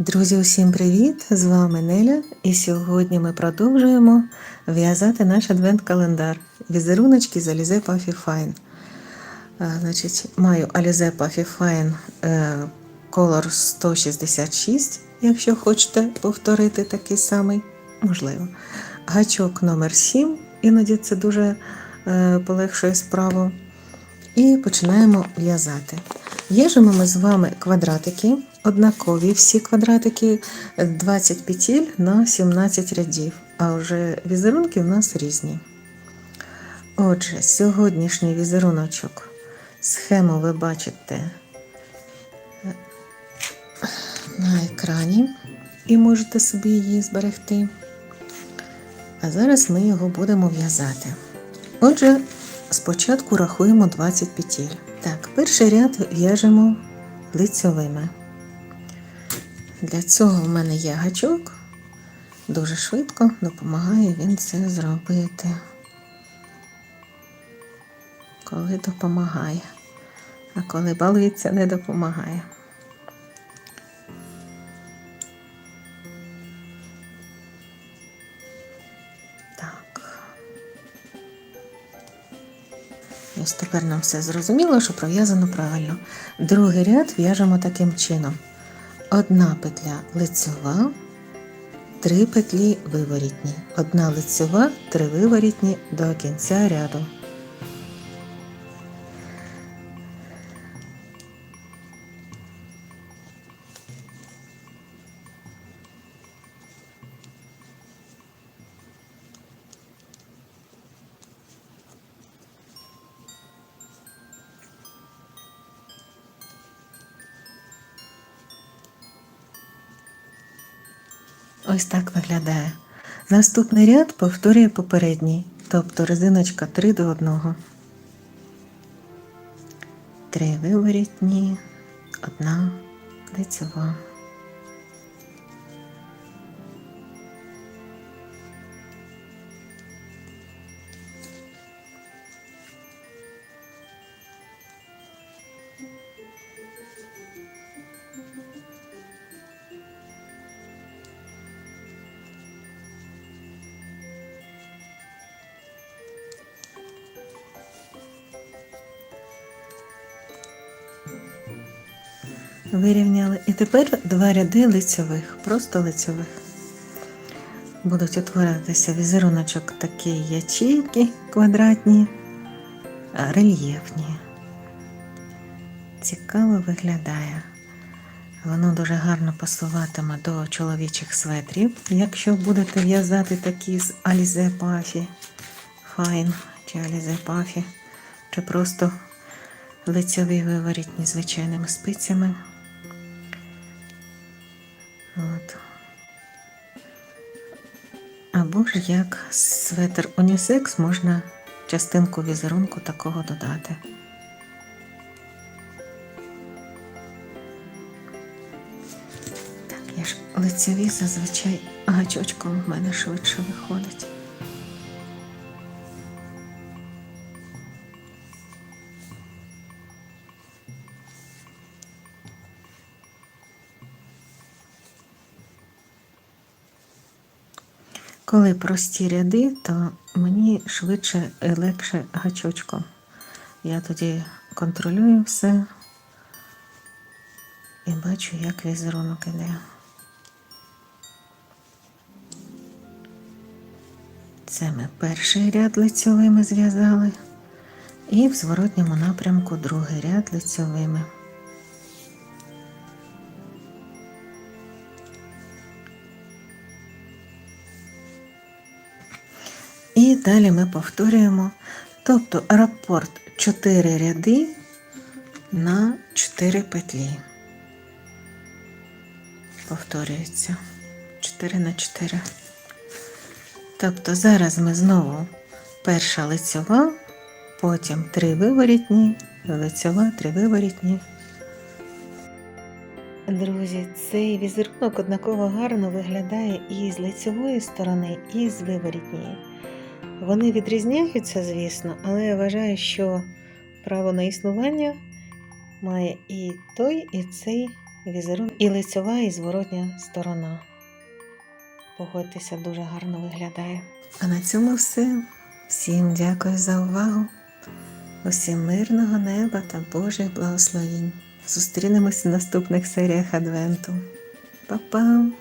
Друзі, усім привіт! З вами Неля, і сьогодні ми продовжуємо в'язати наш адвент-календар. Візеруночки з Alize Puffy Fine. Значить, маю Alize Puffy Fine е, Color 166, якщо хочете повторити такий самий, можливо. Гачок номер 7, іноді це дуже е, полегшує справу. І починаємо в'язати. В'яжемо ми з вами квадратики, однакові всі квадратики 20 петель на 17 рядів, а вже візерунки в нас різні. Отже, сьогоднішній візеруночок. Схему ви бачите на екрані і можете собі її зберегти. А зараз ми його будемо в'язати. Отже, спочатку рахуємо 20 петель. Так, перший ряд в'яжемо лицьовими. Для цього в мене є гачок. Дуже швидко допомагає він це зробити. Коли допомагає, а коли балується, не допомагає. Ось тепер нам все зрозуміло, що пров'язано правильно. Другий ряд в'яжемо таким чином: одна петля лицьова, три петлі виворітні, одна лицьова, три виворітні до кінця ряду. Ось так виглядає. Наступний ряд повторює попередній, тобто резиночка 3 до 1. Три виворітні, одна лицьова. Вирівняли. І тепер два ряди лицьових, просто лицьових. Будуть утворюватися візеруночок такі ячейки квадратні, рельєфні. Цікаво виглядає. Воно дуже гарно пасуватиме до чоловічих светрів, якщо будете в'язати такі з Alize Puffy Fine чи Alize Puffy, чи просто лицьові виворітні звичайними спицями. Або ж як светр унісекс можна частинку візерунку такого додати. Так, я ж лицеві зазвичай гачочком в мене швидше виходить. Коли прості ряди, то мені швидше і легше гачочком. Я тоді контролюю все і бачу, як візерунок іде. Це ми перший ряд лицьовими зв'язали, і в зворотньому напрямку другий ряд лицьовими. І далі ми повторюємо, тобто рапорт 4 ряди на 4 петлі. Повторюється 4 на 4. Тобто зараз ми знову перша лицьова, потім 3 виворітні, лицьова, 3 виворітні. Друзі, цей візерунок однаково гарно виглядає і з лицьової сторони, і з виворітньої. Вони відрізняються, звісно, але я вважаю, що право на існування має і той, і цей візерунок і лицьова, і зворотня сторона. Погодьтеся, дуже гарно виглядає. А на цьому все. Всім дякую за увагу. Усім мирного неба та Божих благословінь. Зустрінемось в наступних серіях Адвенту. Па-пам!